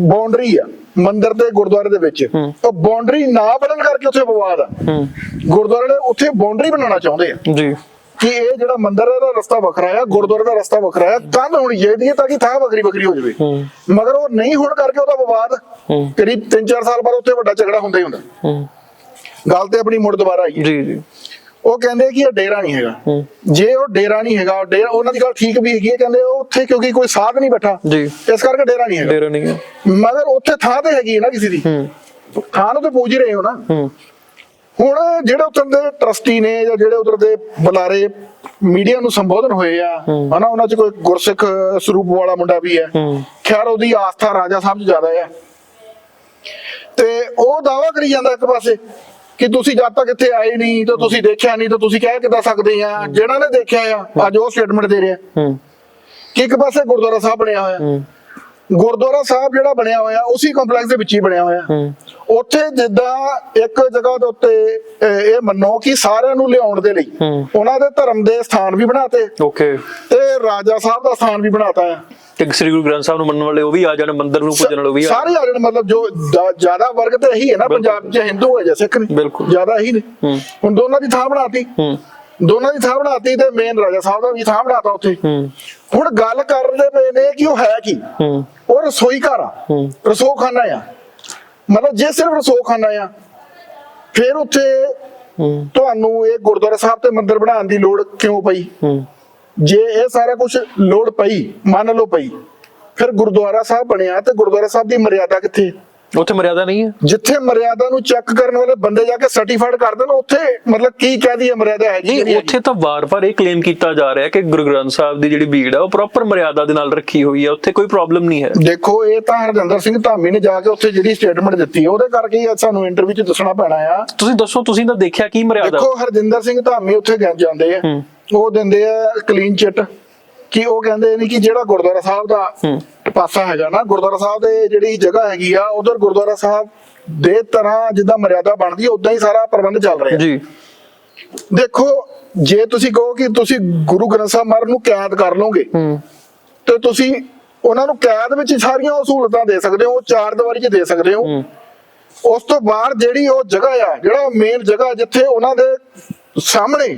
ਬਾਉਂਡਰੀ ਆ ਮੰਦਿਰ ਤੇ ਗੁਰਦੁਆਰੇ ਦੇ ਵਿੱਚ। ਹੂੰ। ਉਹ ਬਾਉਂਡਰੀ ਨਾ ਬਣਨ ਕਰਕੇ ਉੱਥੇ ਵਿਵਾਦ ਆ। ਹੂੰ। ਗੁਰਦੁਆਰੇ ਨੇ ਉੱਥੇ ਬਾਉਂਡਰੀ ਬਣਾਉਣਾ ਚਾਹੁੰਦੇ ਆ। ਜੀ। ਕਿ ਇਹ ਜਿਹੜਾ ਮੰਦਿਰ ਹੈ ਦਾ ਰਸਤਾ ਵੱਖਰਾ ਆ ਗੁਰਦੁਆਰੇ ਦਾ ਰਸਤਾ ਵੱਖਰਾ ਆ ਕੰਧ ਹੋਣੀ ਚਾਹੀਦੀ ਹੈ ਤਾਂ ਕਿ ਥਾਂ ਵੱਖਰੀ ਵੱਖਰੀ ਹੋ ਜਾਵੇ। ਹੂੰ। ਮਗਰ ਉਹ ਨਹੀਂ ਹੋਣ ਕਰਕੇ ਉਹਦਾ ਵਿਵਾਦ ਹੂੰ। ਕਰੀਬ 3-4 ਸਾਲ ਬਾਅਦ ਉੱਥੇ ਵੱਡਾ ਝਗੜਾ ਹੁੰਦਾ ਹੀ ਹੁੰਦਾ। ਹੂੰ। ਗੱਲ ਤੇ ਆਪਣੀ ਮੁੜ ਦੁਬਾਰਾ ਆਈ ਹੈ। ਜੀ ਜੀ। ਉਹ ਕਹਿੰਦੇ ਕਿ ਇਹ ਡੇਰਾ ਨਹੀਂ ਹੈਗਾ। ਜੇ ਉਹ ਡੇਰਾ ਨਹੀਂ ਹੈਗਾ ਡੇਰਾ ਉਹਨਾਂ ਦੀ ਗੱਲ ਠੀਕ ਵੀ ਹੈਗੀ ਹੈ ਕਹਿੰਦੇ ਉਹ ਉੱਥੇ ਕਿਉਂਕਿ ਕੋਈ ਸਾਧ ਨਹੀਂ ਬੈਠਾ। ਜੀ। ਇਸ ਕਰਕੇ ਡੇਰਾ ਨਹੀਂ ਹੈਗਾ। ਡੇਰਾ ਨਹੀਂ ਹੈ। ਮਗਰ ਉੱਥੇ ਥਾਂ ਤੇ ਹੈਗੀ ਹੈ ਨਾ ਕਿਸੇ ਦੀ। ਥਾਂ ਨੂੰ ਤੇ ਪੂਜ ਰਹੇ ਹੋ ਨਾ। ਹੁਣ ਜਿਹੜੇ ਉੱਧਰ ਦੇ ਟਰਸਟੀ ਨੇ ਜਾਂ ਜਿਹੜੇ ਉਧਰ ਦੇ ਬੁਲਾਰੇ ਮੀਡੀਆ ਨੂੰ ਸੰਬੋਧਨ ਹੋਏ ਆ। ਹਨਾ ਉਹਨਾਂ 'ਚ ਕੋਈ ਗੁਰਸਿੱਖ ਸਰੂਪ ਵਾਲਾ ਮੁੰਡਾ ਵੀ ਹੈ। ਹੂੰ। ਖੈਰ ਉਹਦੀ ਆਸਥਾ ਰਾਜਾ ਸਾਹਿਬ 'ਚ ਜ਼ਿਆਦਾ ਹੈ। ਤੇ ਉਹ ਦਾਵਾ ਕਰੀ ਜਾਂਦਾ ਇੱਕ ਪਾਸੇ। ਕਿ ਤੁਸੀਂ ਜਦ ਤੱਕ ਇੱਥੇ ਆਏ ਨਹੀਂ ਤਾਂ ਤੁਸੀਂ ਦੇਖਿਆ ਨਹੀਂ ਤਾਂ ਤੁਸੀਂ ਕਹਿ ਕਿੱਦਾਂ ਸਕਦੇ ਆ? ਜਿਹੜਾ ਨੇ ਦੇਖਿਆ ਆ ਅੱਜ ਉਹ ਸਟੇਟਮੈਂਟ ਦੇ ਰਿਹਾ। ਹੂੰ। ਕਿ ਇੱਕ ਪਾਸੇ ਗੁਰਦੁਆਰਾ ਸਾਹਿਬ ਬਣਿਆ ਹੋਇਆ। ਗੁਰਦੁਆਰਾ ਸਾਹਿਬ ਜਿਹੜਾ ਬਣਿਆ ਹੋਇਆ ਉਸੇ ਕੰਪਲੈਕਸ ਦੇ ਵਿੱਚ ਹੀ ਬਣਿਆ ਹੋਇਆ। ਉੱਥੇ ਜਿੱਦਾਂ ਇੱਕ ਜਗ੍ਹਾ ਦੇ ਉੱਤੇ ਇਹ ਮੰਨੋ ਕਿ ਸਾਰਿਆਂ ਨੂੰ ਲਿਆਉਣ ਦੇ ਲਈ। ਉਹਨਾਂ ਦੇ ਧਰਮ ਦੇ ਸਥਾਨ ਵੀ ਬਣਾਤੇ। ਓਕੇ। ਤੇ ਰਾਜਾ ਸਾਹਿਬ ਦਾ ਸਥਾਨ ਵੀ ਬਣਾਤਾ ਹੈ ਤੇ ਸ੍ਰੀ ਗੁਰੂ ਗ੍ਰੰਥ ਸਾਹਿਬ ਨੂੰ ਮੰਨਣ ਵਾਲੇ ਉਹ ਵੀ ਆ ਜਾਣ ਮੰਦਿਰ ਨੂੰ ਪੂਜਣ ਵਾਲੇ ਉਹ ਵੀ ਆ ਸਾਰੇ ਆ ਜਾਣ ਮਤਲਬ ਜੋ ਜ਼ਿਆਦਾ ਵਰਗ ਤੇ ਇਹੀ ਹੈ ਨਾ ਪੰਜਾਬ 'ਚ ਹਿੰਦੂ ਹੈ ਜਾਂ ਸਿੱਖ ਨੇ। ਬਿਲਕੁਲ। ਜ਼ਿਆਦਾ ਇਹੀ ਨੇ। ਹੁਣ ਦੋਨਾਂ ਦੀ ਥਾਂ ਬਣਾਤੀ। ਹੂੰ। ਦੋਨਾਂ ਦੀ ਥਾਂ ਬਣਾਤੀ ਤੇ ਮੇਨ ਰਾਜਾ ਸਾਹਿਬ ਦਾ ਵੀ ਥਾਂ ਬਣਾਤਾ ਉੱਥੇ। ਹੂੰ। ਹੁਣ ਗੱਲ ਕਰਦੇ ਪਏ ਨੇ ਕਿ ਉਹ ਹੈ ਕੀ? ਹੂੰ। ਉਹ ਰਸੋਈ ਘਰ ਆ। ਹੂੰ। ਰਸੋਖਾਨਾ ਆ। ਮਤਲਬ ਜੇ ਸਿਰਫ ਰਸੋਖਾਨਾ ਆ ਫਿਰ ਉੱਥੇ ਤੁਹਾਨੂੰ ਇਹ ਗੁਰਦੁਆਰਾ ਸਾਹਿਬ ਤੇ ਮੰਦਿਰ ਬਣਾਉਣ ਦੀ ਲੋੜ ਕਿਉਂ ਪਈ? ਹੂੰ। ਜੇ ਇਹ ਸਾਰਾ ਕੁਝ ਲੋੜ ਪਈ ਮੰਨ ਲਓ ਪਈ ਫਿਰ ਗੁਰਦੁਆਰਾ ਸਾਹਿਬ ਬਣਿਆ ਤੇ ਗੁਰਦੁਆਰਾ ਸਾਹਿਬ ਦੀ ਮਰਿਆਦਾ ਕਿੱਥੇ? ਉੱਥੇ ਮਰਿਆਦਾ ਨਹੀਂ ਹੈ। ਜਿੱਥੇ ਮਰਿਆਦਾ ਨੂੰ ਚੈੱਕ ਕਰਨ ਵਾਲੇ ਬੰਦੇ ਜਾ ਕੇ ਸਰਟੀਫਾਈਡ ਕਰ ਦੇਣ ਉੱਥੇ ਮਤਲਬ ਕੀ ਕਹਦੀ ਹੈ ਮਰਿਆਦਾ ਹੈਗੀ ਨਹੀਂ ਉੱਥੇ ਤਾਂ ਵਾਰ-ਵਾਰ ਇਹ ਕਲੇਮ ਕੀਤਾ ਜਾ ਰਿਹਾ ਕਿ ਗੁਰੂ ਗ੍ਰੰਥ ਸਾਹਿਬ ਦੀ ਜਿਹੜੀ ਭੀੜ ਹੈ ਉਹ ਪ੍ਰੋਪਰ ਮਰਿਆਦਾ ਦੇ ਨਾਲ ਰੱਖੀ ਹੋਈ ਹੈ ਉੱਥੇ ਕੋਈ ਪ੍ਰੋਬਲਮ ਨਹੀਂ ਹੈ। ਦੇਖੋ ਇਹ ਤਾਂ ਹਰਜਿੰਦਰ ਸਿੰਘ ਧਾਮੀ ਨੇ ਜਾ ਕੇ ਉੱਥੇ ਜਿਹੜੀ ਸਟੇਟਮੈਂਟ ਦਿੱਤੀ ਹੈ ਉਹਦੇ ਕਰਕੇ ਸਾਨੂੰ ਇੰਟਰਵਿਊ 'ਚ ਦੱਸਣਾ ਪੈਣਾ ਆ। ਤੁਸੀਂ ਦੱਸੋ ਤੁਸੀਂ ਤਾਂ ਦੇਖਿਆ ਕੀ ਮਰਿਆਦਾ? ਦੇਖੋ ਹਰਜਿੰਦਰ ਸਿੰਘ ਧਾਮੀ ਉੱਥੇ ਗਏ ਜਾਂਦੇ ਆ। ਉਹ ਦਿੰਦੇ ਆ ਕਲੀਨ ਚਿੱਟ ਕਿ ਉਹ ਕਹਿੰਦੇ ਨੇ ਕਿ ਜਿਹੜਾ ਗੁਰਦੁਆਰਾ ਸਾਹਿਬ ਦਾ ਪਾਸਾ ਹੈਗਾ ਨਾ ਗੁਰਦੁਆਰਾ ਸਾਹਿਬ ਦੇ ਜਿਹੜੀ ਜਗ੍ਹਾ ਹੈਗੀ ਆ ਉਧਰ ਗੁਰਦੁਆਰਾ ਸਾਹਿਬ ਦੇ ਤਰ੍ਹਾਂ ਜਿੱਦਾਂ ਮਰਿਆਦਾ ਬਣਦੀ ਹੈ ਉਦਾਂ ਹੀ ਸਾਰਾ ਪ੍ਰਬੰਧ ਚੱਲ ਰਿਹਾ। ਜੀ। ਦੇਖੋ ਜੇ ਤੁਸੀਂ ਕਹੋ ਕਿ ਤੁਸੀਂ ਗੁਰੂ ਗ੍ਰੰਥ ਸਾਹਿਬ ਮਹਾਰਾਜ ਨੂੰ ਕੈਦ ਕਰ ਲਓਗੇ ਹੂੰ। ਤੇ ਤੁਸੀਂ ਉਹਨਾਂ ਨੂੰ ਕੈਦ ਵਿੱਚ ਸਾਰੀਆਂ ਉਹ ਸਹੂਲਤਾਂ ਦੇ ਸਕਦੇ ਹੋ ਚਾਰ ਦੀਵਾਰੀ 'ਚ ਦੇ ਸਕਦੇ ਹੂੰ। ਉਸ ਤੋਂ ਬਾਅਦ ਜਿਹੜੀ ਉਹ ਜਗ੍ਹਾ ਆ ਜਿਹੜਾ ਮੇਨ ਜਗ੍ਹਾ ਜਿੱਥੇ ਉਹਨਾਂ ਦੇ ਸਾਹਮਣੇ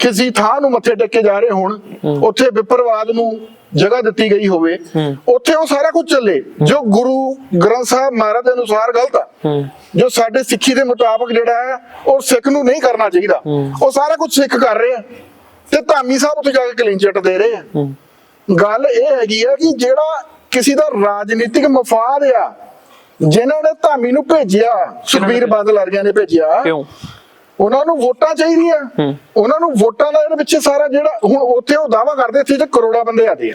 ਕਿਸੇ ਥਾਂ ਨੂੰ ਮੱਥੇ ਟੇਕੇ ਜਾ ਰਹੇ ਹੋਣ ਉੱਥੇ ਵਿਪਰਵਾਦ ਨੂੰ ਜਗ੍ਹਾ ਦਿੱਤੀ ਗਈ ਹੋਵੇ। ਉੱਥੇ ਉਹ ਸਾਰਾ ਕੁਝ ਚੱਲੇ ਜੋ ਗੁਰੂ ਗ੍ਰੰਥ ਸਾਹਿਬ ਮਹਾਰਾਜ ਦੇ ਅਨੁਸਾਰ ਗਲਤ ਆ। ਜੋ ਸਾਡੇ ਸਿੱਖੀ ਦੇ ਮੁਤਾਬਕ ਜਿਹੜਾ ਹੈ ਉਹ ਸਿੱਖ ਨੂੰ ਨਹੀਂ ਕਰਨਾ ਚਾਹੀਦਾ। ਉਹ ਸਾਰਾ ਕੁਝ ਸਿੱਖ ਕਰ ਰਹੇ ਆ। ਤੇ ਧਾਮੀ ਸਾਹਿਬ ਉੱਥੇ ਜਾ ਕੇ ਕਲੀਨ ਚਿੱਟ ਦੇ ਰਹੇ ਆ। ਗੱਲ ਇਹ ਹੈਗੀ ਆ ਕਿ ਜਿਹੜਾ ਕਿਸੇ ਦਾ ਰਾਜਨੀਤਿਕ ਮਫਾਦ ਆ ਜਿਨ੍ਹਾਂ ਨੇ ਧਾਮੀ ਨੂੰ ਭੇਜਿਆ ਸੁਖਬੀਰ ਬਾਦਲ ਵਰਗਿਆਂ ਨੇ ਭੇਜਿਆ ਕਿਉਂ? ਉਹਨਾਂ ਨੂੰ ਵੋਟਾਂ ਚਾਹੀਦੀਆਂ। ਉਹਨਾਂ ਨੂੰ ਵੋਟਾਂ ਦਾ ਇਹਦੇ ਪਿੱਛੇ ਸਾਰਾ ਜਿਹੜਾ ਹੁਣ ਉੱਥੇ ਉਹ ਦਾਵਾ ਕਰਦੇ ਸੀ ਤੇ ਕਰੋੜਾ ਬੰਦੇ ਆਦੇ ਆ।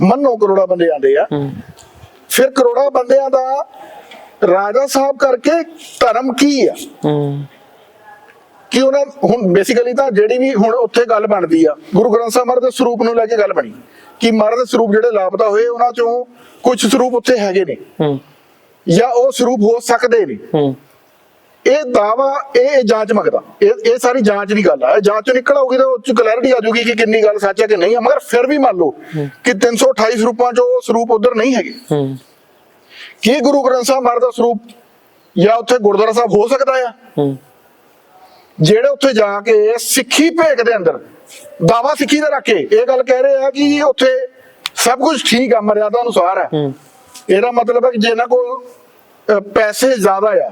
ਮੰਨੋ ਕਰੋੜਾ ਬੰਦੇ ਆਦੇ ਆ। ਫਿਰ ਕਰੋੜਾ ਬੰਦਿਆਂ ਦਾ ਰਾਜਾ ਸਾਹਿਬ ਕਰਕੇ ਧਰਮ ਕੀ ਆ? ਕਿ ਉਹਨਾਂ ਹੁਣ ਬੇਸਿਕਲੀ ਤਾਂ ਜਿਹੜੀ ਵੀ ਹੁਣ ਉੱਥੇ ਗੱਲ ਬਣਦੀ ਆ ਗੁਰੂ ਗ੍ਰੰਥ ਸਾਹਿਬ ਮਹਾਰਾਜ ਦੇ ਸਰੂਪ ਨੂੰ ਲੈ ਕੇ ਗੱਲ ਬਣੀ। ਕਿ ਮਹਾਰਾਜ ਦੇ ਸਰੂਪ ਜਿਹੜੇ ਲਾਪਤਾ ਹੋਏ ਉਹਨਾਂ ਚੋਂ ਕੁਝ ਸਰੂਪ ਉੱਥੇ ਹੈਗੇ ਨੇ। ਜਾਂ ਉਹ ਸਰੂਪ ਹੋ ਸਕਦੇ ਨੇ। ਇਹ ਦਾਵਾ ਇਹ ਜਾਂਚ ਮੰਗਦਾ। ਇਹ ਇਹ ਸਾਰੀ ਜਾਂਚ ਦੀ ਗੱਲ ਆ। ਜਾਂਚ ਚੋਂ ਨਿਕਲ ਆਊਗੀ ਤਾਂ ਉਹ ਚ ਕਲੈਰਿਟੀ ਆ ਜਾਊਗੀ ਕਿ ਕਿੰਨੀ ਗੱਲ ਸੱਚ ਹੈ ਕਿ ਨਹੀਂ ਹੈ ਮਗਰ ਫਿਰ ਵੀ ਮੰਨ ਲਓ ਕਿ 328 ਸਰੂਪਾਂ ਚੋਂ ਸਰੂਪ ਉਧਰ ਨਹੀਂ ਹੈਗੇ। ਕੀ ਗੁਰੂ ਗ੍ਰੰਥ ਸਾਹਿਬ ਮਹਾਰਾਜ ਦਾ ਸਰੂਪ ਜਾਂ ਉੱਥੇ ਗੁਰਦੁਆਰਾ ਸਾਹਿਬ ਹੋ ਸਕਦਾ ਆ? ਜਿਹੜੇ ਉੱਥੇ ਜਾ ਕੇ ਸਿੱਖੀ ਭੇਖ ਦੇ ਅੰਦਰ ਦਾਵਾ ਸਿੱਖੀ ਦਾ ਰੱਖ ਕੇ ਇਹ ਗੱਲ ਕਹਿ ਰਹੇ ਆ ਕਿ ਉੱਥੇ ਸਭ ਕੁਝ ਠੀਕ ਆ ਮਰਿਆਦਾ ਅਨੁਸਾਰ ਹੈ। ਇਹਦਾ ਮਤਲਬ ਹੈ ਕਿ ਜੇ ਇਹਨਾਂ ਕੋਲ ਪੈਸੇ ਜ਼ਿਆਦਾ ਆ।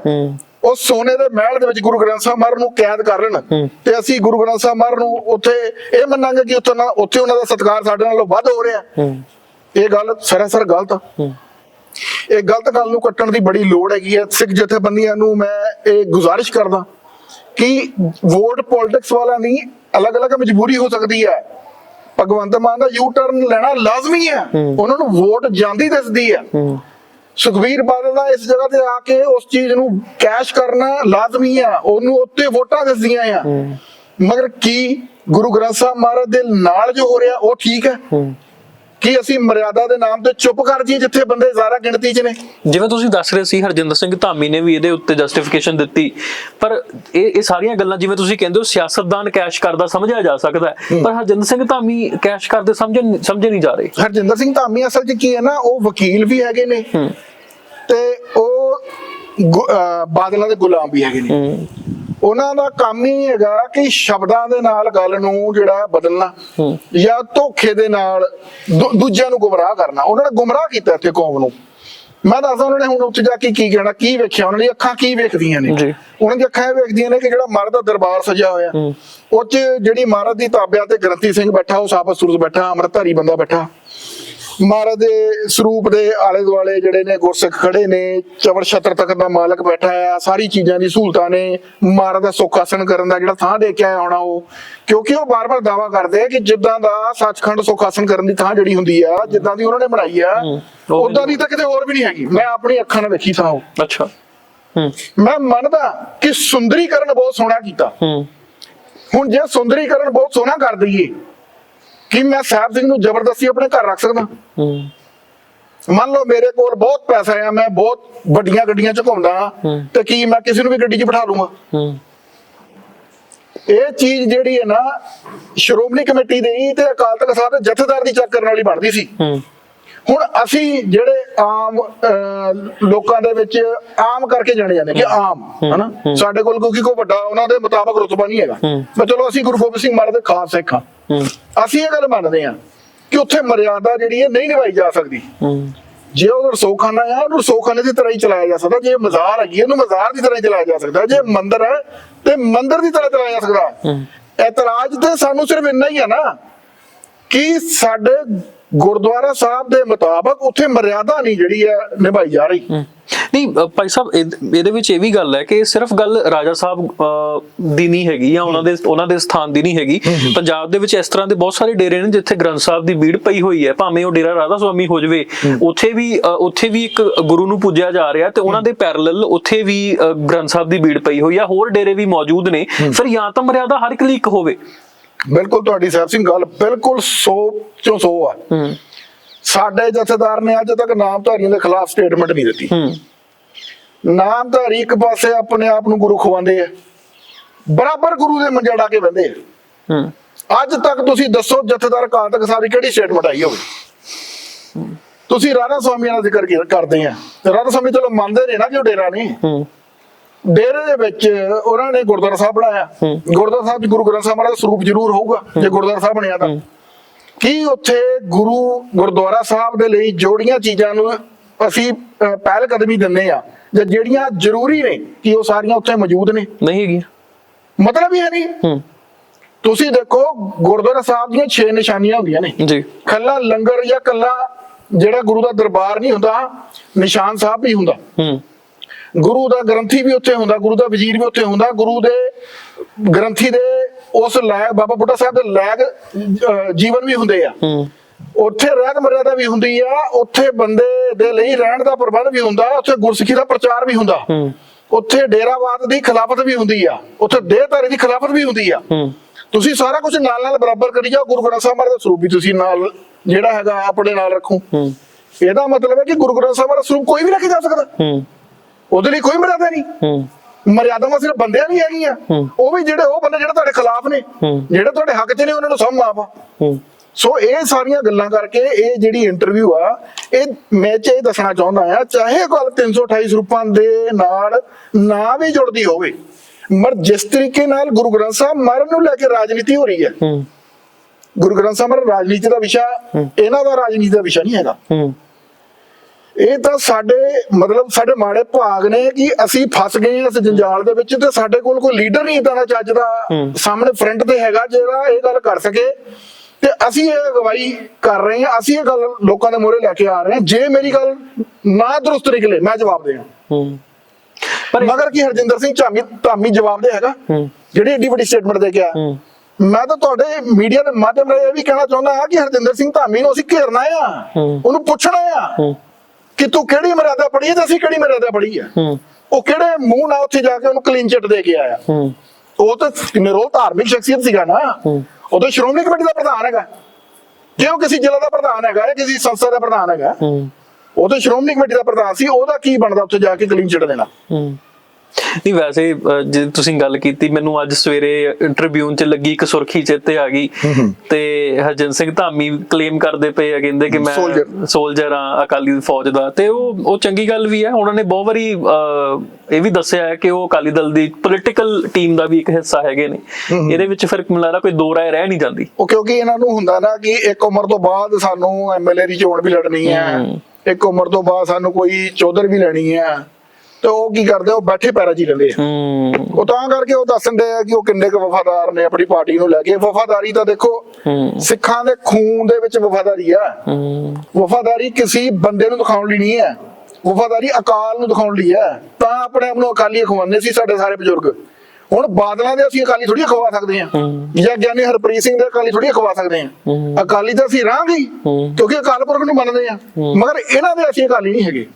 ਉਹ ਸੋਨੇ ਦੇ ਮਹਿਲ ਦੇ ਵਿੱਚ ਗੁਰੂ ਗ੍ਰੰਥ ਸਾਹਿਬ ਮਹਾਰਾਜ ਨੂੰ ਕੈਦ ਕਰ ਲੈਣ। ਤੇ ਅਸੀਂ ਗੁਰੂ ਗ੍ਰੰਥ ਸਾਹਿਬ ਮਹਾਰਾਜ ਨੂੰ ਉੱਥੇ ਇਹ ਮੰਨਾਂਗੇ ਕਿ ਉੱਥੇ ਨਾ ਉੱਥੇ ਉਹਨਾਂ ਦਾ ਸਤਿਕਾਰ ਸਾਡੇ ਨਾਲੋਂ ਵੱਧ ਹੋ ਰਿਹਾ। ਇਹ ਗੱਲ ਸਰਾਸਰ ਗਲਤ ਆ। ਇਹ ਗਲਤ ਗੱਲ ਨੂੰ ਕੱਟਣ ਦੀ ਬੜੀ ਲੋੜ ਹੈਗੀ ਹੈ। ਸਿੱਖ ਜਥੇਬੰਦੀਆਂ ਨੂੰ ਮੈਂ ਇਹ ਗੁਜ਼ਾਰਿਸ਼ ਕਰਦਾ ਕਿ ਵੋਟ ਪੋਲਿਟਿਕਸ ਵਾਲਾ ਨਹੀਂ ਅਲੱਗ-ਅਲੱਗ ਮਜਬੂਰੀ ਹੋ ਸਕਦੀ ਹੈ। ਭਗਵੰਤ ਮਾਨ ਦਾ ਯੂ ਟਰਨ ਲੈਣਾ ਲਾਜ਼ਮੀ ਹੈ। ਉਹਨਾਂ ਨੂੰ ਵੋਟ ਜਾਂਦੀ ਦਿਸਦੀ ਹੈ। ਸੁਖਬੀਰ ਬਾਦਲ ਦਾ ਇਸ ਜਗ੍ਹਾ ਤੇ ਆ ਕੇ ਉਸ ਚੀਜ਼ ਨੂੰ ਕੈਸ਼ ਕਰਨਾ ਲਾਜ਼ਮੀ ਆ। ਉਹਨੂੰ ਉੱਤੇ ਵੋਟਾਂ ਦਿਸਦੀਆਂ ਆ। ਮਗਰ ਕੀ ਗੁਰੂ ਗ੍ਰੰਥ ਸਾਹਿਬ ਮਹਾਰਾਜ ਦੇ ਨਾਲ ਜੋ ਹੋ ਰਿਹਾ ਉਹ ਠੀਕ ਹੈ? ਕੀ ਅਸੀਂ ਮਰਿਆਦਾ ਦੇ ਨਾਮ ਤੇ ਚੁੱਪ ਕਰ ਜੀ ਜਿੱਥੇ ਬੰਦੇ ਜ਼ਿਆਦਾ ਗਿਣਤੀ 'ਚ ਨੇ? ਜਿਵੇਂ ਤੁਸੀਂ ਦੱਸ ਰਹੇ ਸੀ ਹਰਜਿੰਦਰ ਸਿੰਘ ਧਾਮੀ ਨੇ ਵੀ ਇਹਦੇ ਉੱਤੇ ਜਸਟੀਫਿਕੇਸ਼ਨ ਦਿੱਤੀ। ਪਰ ਇਹ ਇਹ ਸਾਰੀਆਂ ਗੱਲਾਂ ਜਿਵੇਂ ਤੁਸੀਂ ਕਹਿੰਦੇ ਹੋ ਸਿਆਸਤਦਾਨ ਕੈਸ਼ ਕਰਦਾ ਸਮਝਿਆ ਜਾ ਸਕਦਾ ਪਰ ਹਰਜਿੰਦਰ ਸਿੰਘ ਧਾਮੀ ਕੈਸ਼ ਕਰਦੇ ਸਮਝੇ ਸਮਝੇ ਨਹੀਂ ਜਾ ਰਹੇ। ਹਰਜਿੰਦਰ ਸਿੰਘ ਧਾਮੀ ਅਸਲ 'ਚ ਕੀ ਹੈ ਨਾ ਉਹ ਵਕੀਲ ਵੀ ਹੈਗੇ ਨੇ। ਤੇ ਉਹ ਗੁ- ਅਹ ਬਾਦਲਾਂ ਦੇ ਗੁਲਾਮ ਵੀ ਹੈਗੇ ਨੇ। ਹੂੰ। ਉਹਨਾਂ ਦਾ ਕੰਮ ਹੀ ਹੈਗਾ ਕਿ ਸ਼ਬਦਾਂ ਦੇ ਨਾਲ ਗੱਲ ਨੂੰ ਜਿਹੜਾ ਬਦਲਣਾ ਹੂੰ। ਜਾਂ ਧੋਖੇ ਦੇ ਨਾਲ ਦੂ- ਦੂਜਿਆਂ ਨੂੰ ਗੁੰਮਰਾਹ ਕਰਨਾ। ਉਹਨਾਂ ਨੇ ਗੁੰਮਰਾਹ ਕੀਤਾ ਇੱਥੇ ਕੌਮ ਨੂੰ। ਮੈਂ ਦੱਸਦਾ ਉਹਨਾਂ ਨੇ ਹੁਣ ਉੱਥੇ ਜਾ ਕੇ ਕੀ ਕਹਿਣਾ ਕੀ ਵੇਖਿਆ? ਉਹਨਾਂ ਦੀ ਅੱਖਾਂ ਕੀ ਵੇਖਦੀਆਂ ਨੇ? ਜੀ। ਉਹਨਾਂ ਦੀ ਅੱਖਾਂ ਇਹ ਵੇਖਦੀਆਂ ਨੇ ਕਿ ਜਿਹੜਾ ਮਹਾਰਾਜ ਦਾ ਦਰਬਾਰ ਸਜਿਆ ਹੋਇਆ। ਉਹ 'ਚ ਜਿਹੜੀ ਮਹਾਰਾਜ ਦੀ ਤਾਬਿਆ ਤੇ ਗ੍ਰੰਥੀ ਸਿੰਘ ਬੈਠਾ ਉਹ ਸਾਬਤ ਸੂਰਜ ਬੈਠਾ ਅੰਮ੍ਰਿਤਧਾਰੀ ਬੰਦਾ ਬੈਠਾ। ਮਹਾਰਾਜ ਦੇ ਸਰੂਪ ਦੇ ਆਲੇ ਦੁਆਲੇ ਜਿਹੜੇ ਨੇ ਗੁਰਸਿੱਖ ਖੜੇ ਨੇ ਚਵਰ ਛਤਰ ਤਖਤ ਦਾ ਮਾਲਕ ਬੈਠਾ ਆ ਸਾਰੀ ਚੀਜ਼ਾਂ ਦੀ ਸਹੂਲਤਾਂ ਨੇ। ਮਹਾਰਾਜ ਦਾ ਸੁੱਖ ਆਸਣ ਕਰਨ ਦਾ ਜਿਹੜਾ ਥਾਂ ਦੇ ਕੇ ਆਇਆ ਹੋਣਾ ਉਹ। ਕਿਉਂਕਿ ਉਹ ਬਾਰ-ਬਾਰ ਦਾਵਾ ਕਰਦੇ ਆ ਕਿ ਜਿੱਦਾਂ ਦਾ ਸੱਚਖੰਡ ਸੁੱਖ ਆਸਣ ਕਰਨ ਦੀ ਥਾਂ ਜਿਹੜੀ ਹੁੰਦੀ ਆ ਜਿੱਦਾਂ ਦੀ ਉਹਨਾਂ ਨੇ ਬਣਾਈ ਆ ਉਦਾਂ ਦੀ ਤਾਂ ਕਿਤੇ ਹੋਰ ਵੀ ਨਹੀਂ ਹੈਗੀ। ਮੈਂ ਆਪਣੀ ਅੱਖਾਂ ਨਾਲ ਵੇਖੀ ਥਾਂ ਉਹ। ਅੱਛਾ। ਮੈਂ ਮੰਨਦਾ ਕਿ ਸੁੰਦਰੀਕਰਨ ਬਹੁਤ ਸੋਹਣਾ ਕੀਤਾ। ਹੁਣ ਜੇ ਸੁੰਦਰੀਕਰਨ ਬਹੁਤ ਸੋਹਣਾ ਕਰ ਦਈਏ ਕਿ ਮੈਂ ਸਾਹਿਬ ਸਿੰਘ ਨੂੰ ਜ਼ਬਰਦਸਤੀ ਆਪਣੇ ਘਰ ਰੱਖ ਸਕਦਾ? ਹੂੰ। ਮੰਨ ਲਓ ਮੇਰੇ ਕੋਲ ਬਹੁਤ ਪੈਸਾ ਆ ਮੈਂ ਬਹੁਤ ਵੱਡੀਆਂ ਗੱਡੀਆਂ 'ਚ ਘੁੰਮਦਾ ਹਾਂ, ਹੂੰ। ਤੇ ਕੀ ਮੈਂ ਕਿਸੇ ਨੂੰ ਵੀ ਗੱਡੀ 'ਚ ਬਿਠਾ ਲੂੰਗਾ ਹੂੰ। ਇਹ ਚੀਜ਼ ਜਿਹੜੀ ਹੈ ਨਾ ਸ਼੍ਰੋਮਣੀ ਕਮੇਟੀ ਦੇ ਤੇ ਅਕਾਲ ਤਖਤ ਸਾਹਿਬ ਦੇ ਜਥੇਦਾਰ ਦੀ ਚੱਕ ਕਰਨ ਵਾਲੀ ਬਣਦੀ ਸੀ। ਹੂੰ। ਹੁਣ ਅਸੀਂ ਜਿਹੜੇ ਆਮ ਲੋਕਾਂ ਦੇ ਵਿੱਚ ਆਮ ਕਰਕੇ ਜਾਣੇ ਜਾਂਦੇ ਕਿ ਆਮ ਹਨਾ? ਸਾਡੇ ਕੋਲ ਕੋਈ ਕੋਈ ਵੱਡਾ ਉਹਨਾਂ ਦੇ ਮੁਤਾਬਕ ਰੁਤਬਾ ਨਹੀਂ ਹੈਗਾ। ਹੂੰ। ਪਰ ਚਲੋ ਅਸੀਂ ਗੁਰੂ ਗੋਬਿੰਦ ਸਿੰਘ ਮਹਾਰਾਜ ਦੇ ਖਾਸ ਸਿੱਖ ਹਾਂ ਹੂੰ। ਅਸੀਂ ਇਹ ਗੱਲ ਮੰਨਦੇ ਹਾਂ ਕਿ ਉੱਥੇ ਮਰਿਆਦਾ ਜਿਹੜੀ ਹੈ ਨਹੀਂ ਨਿਭਾਈ ਜਾ ਸਕਦੀ। ਹੂੰ। ਜੇ ਉਹ ਰਸੋਖਾਨਾ ਆ ਉਹਨੂੰ ਰਸੋਖਾਨੇ ਦੀ ਤਰ੍ਹਾਂ ਹੀ ਚਲਾਇਆ ਜਾ ਸਕਦਾ। ਜੇ ਮਜ਼ਾਰ ਹੈਗੀ ਹੈ, ਉਹਨੂੰ ਮਜ਼ਾਰ ਦੀ ਤਰ੍ਹਾਂ ਹੀ ਚਲਾਇਆ ਜਾ ਸਕਦਾ। ਜੇ ਮੰਦਿਰ ਹੈ ਤੇ ਮੰਦਿਰ ਦੀ ਤਰ੍ਹਾਂ ਚਲਾਇਆ ਜਾ ਸਕਦਾ। ਹੂੰ। ਇਤਰਾਜ਼ ਤੇ ਸਾਨੂੰ ਸਿਰਫ ਇੰਨਾ ਹੀ ਹੈ ਨਾ ਕਿ ਸਾਡੇ ਗੁਰਦੁਆਰਾ ਸਾਹਿਬ ਦੇ ਮੁਤਾਬਕ ਉੱਥੇ ਮਰਿਆਦਾ ਨਹੀਂ ਜਿਹੜੀ ਹੈ ਨਿਭਾਈ ਜਾ ਰਹੀ। ਨਹੀਂ ਭਾਈ ਸਾਹਿਬ ਇਹ- ਇਹਦੇ ਵਿੱਚ ਇਹ ਵੀ ਗੱਲ ਹੈ ਕਿ ਸਿਰਫ ਗੱਲ ਰਾਜਾ ਸਾਹਿਬ ਦੀ ਨਹੀਂ ਹੈਗੀ ਜਾਂ ਉਹਨਾਂ ਦੇ ਉਹਨਾਂ ਦੇ ਸਥਾਨ ਦੀ ਨਹੀਂ ਹੈਗੀ। ਪੰਜਾਬ ਦੇ ਵਿੱਚ ਇਸ ਤਰ੍ਹਾਂ ਦੇ ਬਹੁਤ ਸਾਰੇ ਡੇਰੇ ਨੇ ਜਿੱਥੇ ਗ੍ਰੰਥ ਸਾਹਿਬ ਦੀ ਬੀੜ ਪਈ ਹੋਈ ਹੈ। ਭਾਵੇਂ ਉਹ ਡੇਰਾ ਰਾਧਾ ਸੁਆਮੀ ਹੋ ਜਵੇ ਉੱਥੇ ਵੀ ਉੱਥੇ ਵੀ ਇੱਕ ਗੁਰੂ ਨੂੰ ਪੂਜਿਆ ਜਾ ਰਿਹਾ ਤੇ ਉਹਨਾਂ ਦੇ ਪੈਰਲਲ ਉੱਥੇ ਵੀ ਗ੍ਰੰਥ ਸਾਹਿਬ ਦੀ ਬੀੜ ਪਈ ਹੋਈ ਆ। ਹੋਰ ਡੇਰੇ ਵੀ ਮੌਜੂਦ ਨੇ। ਫਿਰ ਜਾਂ ਤਾਂ ਮਰਿਆਦਾ ਹਰ ਇੱਕ ਲਈ ਇੱਕ ਹੋਵੇ। ਬਿਲਕੁਲ ਤੁਹਾਡੀ ਸਾਹਿਬ ਸਿੰਘ ਗੱਲ ਬਿਲਕੁਲ 100 ਚੋਂ 100 ਆ। ਹੂੰ। ਸਾਡੇ ਜਥੇਦਾਰ ਨੇ ਅੱਜ ਤੱਕ ਨਾਮਧਾਰੀਆਂ ਦੇ ਖਿਲਾਫ ਸਟੇਟਮੈਂਟ ਨਹੀਂ ਦਿੱਤੀ। ਹੂੰ। ਨਾਮਧਾਰੀ ਇੱਕ ਪਾਸੇ ਆਪਣੇ ਆਪ ਨੂੰ ਗੁਰੂ ਖਵਾਉਂਦੇ ਆ। ਬਰਾਬਰ ਗੁਰੂ ਦੇ ਮੰਜਾ ਡਾ ਕੇ ਬੰਦੇ ਆ। ਹੂੰ। ਅੱਜ ਤੱਕ ਤੁਸੀਂ ਦੱਸੋ ਜਥੇਦਾਰ ਕਾਲ ਤੱਕ ਸਾਰੀ ਕਿਹੜੀ ਸਟੇਟਮੈਂਟ ਆਈ ਹੋਵੇ? ਤੁਸੀਂ ਰਾਧਾ ਸਵਾਮੀ ਦਾ ਜ਼ਿਕਰ ਕਰਦੇ ਆ? ਤੇ ਰਾਧਾ ਸਵਾਮੀ ਚਲੋ ਮੰਨਦੇ ਨੇ ਨਾ ਕਿ ਉਹ ਡੇਰਾ ਨਹੀਂ। ਹੂੰ। ਡੇਰੇ ਦੇ ਵਿੱਚ ਉਹਨਾਂ ਨੇ ਗੁਰਦੁਆਰਾ ਸਾਹਿਬ ਬਣਾਇਆ। ਗੁਰਦੁਆਰਾ ਸਾਹਿਬ 'ਚ ਗੁਰੂ ਗ੍ਰੰਥ ਸਾਹਿਬ ਦਾ ਸਰੂਪ ਜ਼ਰੂਰ ਹੋਊਗਾ ਜੇ ਗੁਰਦੁਆਰਾ ਸਾਹਿਬ ਬਣਿਆ ਤਾਂ। ਕੀ ਉੱਥੇ ਗੁਰੂ ਗੁਰਦੁਆਰਾ ਸਾਹਿਬ ਦੇ ਲਈ ਜੋੜੀਆਂ ਚੀਜ਼ਾਂ ਨੂੰ ਅਸੀਂ ਪਹਿਲ ਕਦਮੀ ਦਿੰਦੇ ਆ? ਜਾਂ ਜਿਹੜੀਆਂ ਜ਼ਰੂਰੀ ਨੇ ਕਿ ਉਹ ਸਾਰੀਆਂ ਉੱਥੇ ਮੌਜੂਦ ਨੇ? ਨਹੀਂ ਹੈਗੀ ਮਤਲਬ ਹੀ ਹੈ ਨਹੀਂ। ਹੂੰ। ਤੁਸੀਂ ਦੇਖੋ ਗੁਰਦੁਆਰਾ ਸਾਹਿਬ ਦੀਆਂ 6 ਨਿਸ਼ਾਨੀਆਂ ਹੁੰਦੀਆਂ ਨੇ। ਜੀ। ਕੱਲਾ ਲੰਗਰ ਜਾਂ ਕੱਲਾ ਜਿਹੜਾ ਗੁਰੂ ਦਾ ਦਰਬਾਰ ਨਹੀਂ ਹੁੰਦਾ ਨਿਸ਼ਾਨ ਸਾਹਿਬ ਵੀ ਹੁੰਦਾ। ਹੂੰ। ਗੁਰੂ ਦਾ ਗ੍ਰੰਥੀ ਵੀ ਉੱਥੇ ਹੁੰਦਾ ਗੁਰੂ ਦਾ ਵਜ਼ੀਰ ਵੀ ਉੱਥੇ ਹੁੰਦਾ। ਗੁਰੂ ਦੇ ਗ੍ਰੰਥੀ ਦੇ ਉਸ ਲਾਇਕ ਬਾਬਾ ਬੁੱਢਾ ਸਾਹਿਬ ਦੇ ਲਾਇਕ ਅਹ, ਜੀਵਨ ਵੀ ਹੁੰਦੇ ਆ। ਹੂੰ। ਉੱਥੇ ਰਹਿਤ ਮਰਿਆਦਾ ਵੀ ਹੁੰਦੀ ਆ ਉੱਥੇ ਬੰਦੇ ਦੇ ਲਈ ਰਹਿਣ ਦਾ ਪ੍ਰਬੰਧ ਵੀ ਹੁੰਦਾ ਉੱਥੇ ਗੁਰਸਿੱਖੀ ਦਾ ਪ੍ਰਚਾਰ ਵੀ ਹੁੰਦਾ। ਉੱਥੇ ਡੇਰਾਵਾਦ ਦੀ ਖਿਲਾਫਤ ਵੀ ਹੁੰਦੀ ਆ ਉੱਥੇ ਦੇਹਧਾਰੀ ਦੀ ਖਿਲਾਫਤ ਵੀ ਹੁੰਦੀ ਆ। ਤੁਸੀਂ ਸਾਰਾ ਕੁਝ ਨਾਲ ਨਾਲ ਬਰਾਬਰ ਕਰੀ ਜਾਓ ਗੁਰੂ ਗ੍ਰੰਥ ਸਾਹਿਬ ਦਾ ਸਰੂਪ ਵੀ ਤੁਸੀਂ ਨਾਲ ਜਿਹੜਾ ਹੈਗਾ ਆਪਣੇ ਨਾਲ ਰੱਖੋ। ਇਹਦਾ ਮਤਲਬ ਹੈ ਕਿ ਗੁਰੂ ਗ੍ਰੰਥ ਸਾਹਿਬ ਦਾ ਸਰੂਪ ਕੋਈ ਵੀ ਰੱਖਿਆ ਜਾ ਸਕਦਾ। ਉਹਦੇ ਲਈ ਕੋਈ ਮਰਿਆਦਾ ਨਹੀਂ। ਮਰਿਆਦਾਵਾਂ ਸਿਰਫ ਬੰਦਿਆਂ ਨਹੀਂ ਹੈਗੀਆਂ। ਉਹ ਵੀ ਜਿਹੜੇ ਉਹ ਬੰਦੇ ਜਿਹੜੇ ਤੁਹਾਡੇ ਖਿਲਾਫ ਨੇ। ਜਿਹੜੇ ਤੁਹਾਡੇ ਹੱਕ 'ਚ ਨੇ ਉਹਨਾਂ ਨੂੰ ਸਭ ਮਾਫ ਆ। ਸੋ ਇਹ ਸਾਰੀਆਂ ਗੱਲਾਂ ਕਰਕੇ ਇਹ ਜਿਹੜੀ ਇੰਟਰਵਿਊ ਆ ਇਹ ਮੈਂ ਚ ਇਹ ਦੱਸਣਾ ਚਾਹੁੰਦਾ ਆ ਚਾਹੇ ਗੱਲ 328 ਸਰੂਪਾਂ ਦੇ ਨਾਲ ਨਾ ਵੀ ਜੁੜਦੀ ਹੋਵੇ ਮਰ ਜਿਸ ਤਰੀਕੇ ਨਾਲ ਗੁਰੂ ਗ੍ਰੰਥ ਸਾਹਿਬ ਮਰਨ ਨੂੰ ਲੈ ਕੇ ਰਾਜਨੀਤੀ ਹੋ ਰਹੀ ਹੈ। ਹੂੰ। ਗੁਰੂ ਗ੍ਰੰਥ ਸਾਹਿਬ ਮਹਾਰਾਜ ਰਾਜਨੀਤੀ ਦਾ ਵਿਸ਼ਾ ਇਹਨਾਂ ਦਾ ਰਾਜਨੀਤੀ ਦਾ ਵਿਸ਼ਾ ਨਹੀਂ ਹੈਗਾ। ਹੂੰ। ਇਹ ਤਾਂ ਸਾਡੇ ਮਤਲਬ ਸਾਡੇ ਮਾੜੇ ਭਾਗ ਨੇ ਕਿ ਅਸੀਂ ਫਸ ਗਏ ਹਾਂ ਇਸ ਜੰਜਾਲ ਦੇ ਵਿੱਚ ਤੇ ਸਾਡੇ ਕੋਲ ਕੋਈ ਲੀਡਰ ਨਹੀਂ ਇਦਾਂ ਦਾ ਚੱਜ ਦਾ। ਸਾਹਮਣੇ ਫਰੰਟ ਤੇ ਹੈਗਾ ਜਿਹੜਾ ਇਹ ਗੱਲ ਕਰ ਸਕੇ। ਤੇ ਅਸੀਂ ਇਹ ਅਗਵਾਈ ਕਰ ਰਹੇ ਹਾਂ ਅਸੀਂ ਇਹ ਗੱਲ ਲੋਕਾਂ ਦੇ ਮੂਹਰੇ ਲੈ ਕੇ ਆ ਰਹੇ ਹਾਂ। ਜੇ ਮੇਰੀ ਗੱਲ ਨਾ ਦਰੁਸਤ ਨਿਕਲੇ ਮੈਂ ਜਵਾਬ ਦੇਣਾ। ਹੂੰ। ਪਰ ਮਗਰ ਕੀ ਹਰਜਿੰਦਰ ਸਿੰਘ ਧਾਮੀ ਧਾਮੀ ਜਵਾਬ ਦੇ ਹੈਗਾ? ਜਿਹੜੀ ਏਡੀ ਵੱਡੀ ਸਟੇਟਮੈਂਟ ਦੇ ਕੇ ਆ ਮੈਂ ਤਾਂ ਤੁਹਾਡੇ ਮੀਡੀਆ ਦੇ ਮਾਧਿਅਮ ਨਾਲ ਇਹ ਵੀ ਕਹਿਣਾ ਚਾਹੁੰਦਾ ਹਾਂ ਕਿ ਹਰਜਿੰਦਰ ਸਿੰਘ ਧਾਮੀ ਨੂੰ ਅਸੀਂ ਘੇਰਨਾ ਆ। ਉਹਨੂੰ ਪੁੱਛਣਾ ਆ ਕਿ ਤੂੰ ਕਿਹੜੀ ਮਰਿਆਦਾ ਪੜ੍ਹੀ ਹੈ ਤੇ ਅਸੀਂ ਕਿਹੜੀ ਮਰਿਆਦਾ ਪੜ੍ਹੀ ਹੈ? ਉਹ ਕਿਹੜੇ ਮੂੰਹ ਨਾਲ ਉੱਥੇ ਜਾ ਕੇ ਉਹਨੂੰ ਕਲੀਨ ਚਿੱਟ ਦੇ ਕੇ ਆਇਆ? ਉਹ ਤਾਂ ਨਿਰੋਲ ਧਾਰਮਿਕ ਸ਼ਖਸੀਅਤ ਸੀਗਾ ਨਾ। ਤਾਂ ਸ਼੍ਰੋਮਣੀ ਕਮੇਟੀ ਦਾ ਪ੍ਰਧਾਨ ਹੈਗਾ। ਜੇ ਉਹ ਕਿਸੇ ਜ਼ਿਲ੍ਹਾ ਦਾ ਪ੍ਰਧਾਨ ਹੈਗਾ ਜਾਂ ਕਿਸੇ ਸੰਸਥਾ ਦਾ ਪ੍ਰਧਾਨ ਹੈਗਾ? ਹੂੰ। ਉਹ ਤਾਂ ਸ਼੍ਰੋਮਣੀ ਕਮੇਟੀ ਦਾ ਪ੍ਰਧਾਨ ਸੀ ਉਹਦਾ ਕੀ ਬਣਦਾ ਉੱਥੇ ਜਾ ਕੇ ਕਲੀਨ ਚਿੱਟ ਦੇਣਾ? ਹੂੰ। ਨਹੀਂ ਵੈਸੇ ਜੇ ਤੁਸੀਂ ਗੱਲ ਕੀਤੀ ਮੈਨੂੰ ਅੱਜ ਸਵੇਰੇ ਟ੍ਰਿਬਿਊਨ 'ਚ ਲੱਗੀ ਇੱਕ ਸੁਰਖੀ ਚੇਤੇ ਆ ਗਈ ਤੇ ਹਰਜਨ ਸਿੰਘ ਧਾਮੀ ਕਲੇਮ ਕਰਦੇ ਪਏ ਆ ਕਹਿੰਦੇ ਕਿ ਮੈਂ। ਸੋਲਜਰ ਆ ਅਕਾਲੀ ਫੌਜ ਦਾ। ਤੇ ਉਹ ਉਹ ਚੰਗੀ ਗੱਲ ਵੀ ਹੈ ਉਹਨਾਂ ਨੇ ਬਹੁਤ ਵਾਰੀ ਇਹ ਵੀ ਦੱਸਿਆ ਹੈ ਕਿ ਉਹ ਅਕਾਲੀ ਦਲ ਦੀ ਪੋਲਿਟੀਕਲ ਟੀਮ ਦਾ ਵੀ ਇੱਕ ਹਿੱਸਾ ਹੈਗੇ ਨੇ। ਇਹਦੇ ਵਿੱਚ ਫਿਰ ਲੱਗਦਾ ਕੋਈ ਦੋ ਰਾਏ ਰਹਿ ਨਹੀਂ ਜਾਂਦੀ। ਉਹ ਕਿਉਂਕਿ ਇਹਨਾਂ ਨੂੰ ਹੁੰਦਾ ਨਾ ਕਿ ਇੱਕ ਉਮਰ ਤੋਂ ਬਾਅਦ ਸਾਨੂੰ ਐਮਐਲਏ ਦੀ ਚੋਣ ਵੀ ਲੜਨੀ ਹੈ। ਇੱਕ ਉਮਰ ਤੋਂ ਬਾਅਦ ਸਾਨੂੰ ਕੋਈ ਚੌਧਰ ਵੀ ਲੈਣੀ ਹੈ। ਤੇ ਉਹ ਕੀ ਕਰਦੇ ਆ, ਉਹ ਬੈਠੇ ਪੈਰਾਂ 'ਚ ਹੀ ਰਹਿੰਦੇ ਆ। ਹੂੰ। ਉਹ ਤਾਂ ਕਰਕੇ ਉਹ ਦੱਸਣ ਦੇ ਆ ਕਿ ਉਹ ਕਿੰਨੇ ਕੁ ਵਫਾਦਾਰ ਨੇ ਆਪਣੀ ਪਾਰਟੀ ਨੂੰ ਲੈ ਕੇ। ਵਫਾਦਾਰੀ ਤਾਂ ਦੇਖੋ ਹੂੰ। ਸਿੱਖਾਂ ਦੇ ਖੂਨ ਦੇ ਵਿੱਚ ਵਫਾਦਾਰੀ ਆ। ਹੂੰ। ਵਫਾਦਾਰੀ ਕਿਸੇ ਬੰਦੇ ਨੂੰ ਦਿਖਾਉਣ ਲਈ ਨਹੀਂ ਹੈ। ਵਫਾਦਾਰੀ ਅਕਾਲ ਨੂੰ ਦਿਖਾਉਣ ਲਈ ਹੈ। ਤਾਂ ਆਪਣੇ ਆਪ ਨੂੰ ਅਕਾਲੀ ਖਵਾਉਂਦੇ ਸੀ ਸਾਡੇ ਸਾਰੇ ਬਜ਼ੁਰਗ। ਹੁਣ ਬਾਦਲਾਂ ਦੇ ਅਸੀਂ ਅਕਾਲੀ ਥੋੜੀ ਖਵਾ ਸਕਦੇ ਹੂੰ। ਜਾਂ ਗਿਆਨੀ ਹਰਪ੍ਰੀਤ ਸਿੰਘ ਦੇ ਅਕਾਲੀ ਥੋੜੀ ਖਵਾ ਸਕਦੇ ਹੂੰ। ਅਕਾਲੀ ਤਾਂ ਅਸੀਂ ਰਾਂਗੇ। ਕਿਉਂਕਿ ਅਕਾਲ ਪੁਰਖ ਨੂੰ ਮੰਨਦੇ ਆ ਮਗਰ ਇਹਨਾਂ ਦੇ ਅਸੀਂ ਅਕਾਲੀ ਨਹੀਂ ਹੈਗੇ।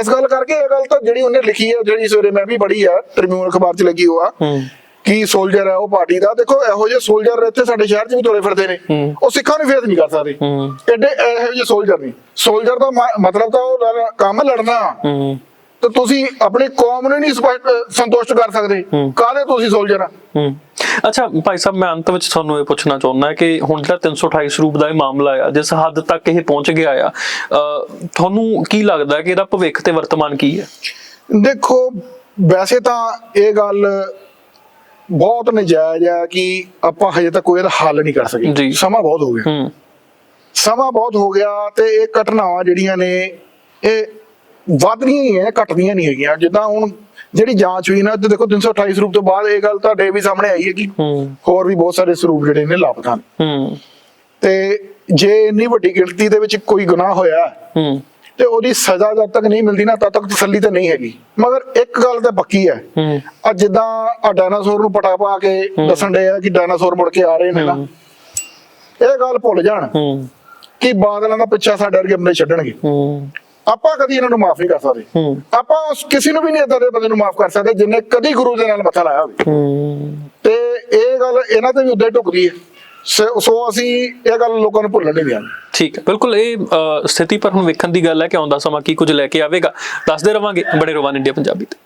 ਇਸ ਗੱਲ ਕਰਕੇ ਇਹ ਗੱਲ ਤਾਂ ਜਿਹੜੀ ਉਹਨੇ ਲਿਖੀ ਹੈ ਜਿਹੜੀ ਸਵੇਰੇ ਮੈਂ ਵੀ ਪੜ੍ਹੀ ਆ ਟ੍ਰਿਬਿਊਨ ਅਖਬਾਰ 'ਚ ਲੱਗੀ ਹੋਆ ਕੀ ਸੋਲਜਰ ਹੈ ਉਹ ਪਾਰਟੀ ਦਾ। ਦੇਖੋ ਇਹੋ ਜਿਹੇ ਸੋਲਜਰ ਇੱਥੇ ਸਾਡੇ ਸ਼ਹਿਰ 'ਚ ਵੀ ਤੁਰੇ ਫਿਰਦੇ ਨੇ। ਉਹ ਸਿੱਖਾਂ ਨੂੰ ਫੇਸ ਨਹੀਂ ਕਰ ਸਕਦੇ। ਐਡੇ ਇਹੋ ਜਿਹੇ ਸੋਲਜਰ ਨਹੀਂ ਸੋਲਜਰ ਦਾ ਮਤਲਬ ਤਾਂ ਉਹ ਕੰਮ ਲੜਨਾ। ਤੇ ਤੁਸੀਂ ਆਪਣੀ ਕੌਮ ਨੂੰ ਨਹੀਂ ਸੰਤੁਸ਼ਟ ਕਰ ਸਕਦੇ। ਕਾਹਦੇ ਤੁਸੀਂ ਸੋਲਜਰ ਆ? ਅੱਛਾ ਭਾਈ ਸਾਹਿਬ ਮੈਂ ਅੰਤ ਵਿੱਚ ਤੁਹਾਨੂੰ ਇਹ ਪੁੱਛਣਾ ਚਾਹੁੰਦਾ ਕਿ ਹੁਣ ਜਿਹੜਾ 328 ਸਰੂਪ ਦਾ ਇਹ ਮਾਮਲਾ ਆ ਜਿਸ ਹੱਦ ਤੱਕ ਇਹ ਪਹੁੰਚ ਗਿਆ ਆ ਤੁਹਾਨੂੰ ਕੀ ਲੱਗਦਾ ਕਿ ਇਹਦਾ ਭਵਿੱਖ ਤੇ ਵਰਤਮਾਨ ਕੀ ਹੈ? ਦੇਖੋ ਵੈਸੇ ਤਾਂ ਇਹ ਗੱਲ ਬਹੁਤ ਨਜਾਇਜ਼ ਹੈ ਕਿ ਆਪਾਂ ਹਜੇ ਤੱਕ ਕੋਈ ਇਹਦਾ ਹੱਲ ਨਹੀਂ ਕਰ। ਸਕੇ। ਸਮਾਂ ਬਹੁਤ ਹੋ ਗਿਆ। ਸਮਾਂ ਬਹੁਤ ਹੋ ਗਿਆ ਤੇ ਇਹ ਘਟਨਾਵਾਂ ਜਿਹੜੀਆਂ ਨੇ ਇਹ ਵੱਧਦੀਆਂ ਹੀ ਹੈ ਘਟਦੀਆਂ ਨਹੀਂ ਹੈਗੀਆਂ। ਜਿੱਦਾਂ ਹੁਣ ਜਿਹੜੀ ਜਾਂਚ ਹੋਈ ਨਾ ਤੇ ਦੇਖੋ 328 ਸਰੂਪ ਤੋਂ ਬਾਅਦ ਇਹ ਗੱਲ ਤੁਹਾਡੇ ਵੀ ਸਾਹਮਣੇ ਆਈ ਹੈ। ਕਿ ਹੋਰ ਵੀ ਬਹੁਤ ਸਾਰੇ ਸਰੂਪ ਜਿਹੜੇ ਨੇ ਲਾਪਤਾ ਨੇ। ਹੂੰ। ਤੇ ਜੇ ਇੰਨੀ ਵੱਡੀ ਗਿਣਤੀ ਦੇ ਵਿੱਚ ਕੋਈ ਗੁਨਾਹ ਹੋਇਆ ਹੂੰ। ਤੇ ਉਹਦੀ ਸਜ਼ਾ ਜਦ ਤੱਕ ਨਹੀਂ ਮਿਲਦੀ ਨਾ ਤਦ ਤੱਕ ਤਸੱਲੀ ਤਾਂ ਨਹੀਂ ਹੈਗੀ। ਮਗਰ ਇੱਕ ਗੱਲ ਤਾਂ ਪੱਕੀ ਹੈ। ਹੂੰ। ਆ ਜਿੱਦਾਂ ਆ ਡਾਇਨਾਸੌਰ ਨੂੰ ਪਟਾ ਪਾ ਕੇ ਦੱਸਣ ਦੇ ਆ ਕਿ ਡਾਇਨਾਸੌਰ ਮੁੜ ਕੇ ਆ ਰਹੇ ਨੇ ਨਾ। ਇਹ ਗੱਲ ਭੁੱਲ ਜਾਣ ਹੂੰ। ਕਿ ਬਾਦਲਾਂ ਦਾ ਪਿੱਛਾ ਸਾਡੇ ਵਰਗੇ ਬੰਦੇ ਛੱਡਣਗੇ। ਹੂੰ। ਆਪਾਂ ਕਦੀ ਇਹਨਾਂ ਨੂੰ ਮਾਫ ਨਹੀਂ ਕਰ ਸਕਦੇ। ਆਪਾਂ ਉਸ ਕਿਸੇ ਨੂੰ ਵੀ ਨਹੀਂ ਏਦਾਂ ਦੇ ਬੰਦੇ ਨੂੰ ਮਾਫ ਕਰ ਸਕਦੇ ਜਿੰਨੇ ਕਦੀ ਗੁਰੂ ਦੇ ਨਾਲ ਮੱਥਾ ਲਾਇਆ ਹੋਵੇ। ਤੇ ਇਹ ਗੱਲ ਇਹਨਾਂ ਤੇ ਵੀ ਉਦਾਂ ਢੁਕਦੀ ਹੈ। ਸੋ ਅਸੀਂ ਇਹ ਗੱਲ ਲੋਕਾਂ ਨੂੰ ਭੁੱਲਣ ਨਹੀਂ ਦਿਆਂਗੇ। ਠੀਕ ਹੈ ਬਿਲਕੁਲ ਇਹ ਸਥਿਤੀ ਪਰ ਹੁਣ ਵੇਖਣ ਦੀ ਗੱਲ ਹੈ ਕਿ ਆਉਂਦਾ ਸਮਾਂ ਕੀ ਕੁਝ ਲੈ ਕੇ ਆਵੇਗਾ। ਦੱਸਦੇ ਰਵਾਂਗੇ ਬੜੇ ਰਵਾਨ ਇੰਡੀਆ ਪੰਜਾਬੀ ਤੇ।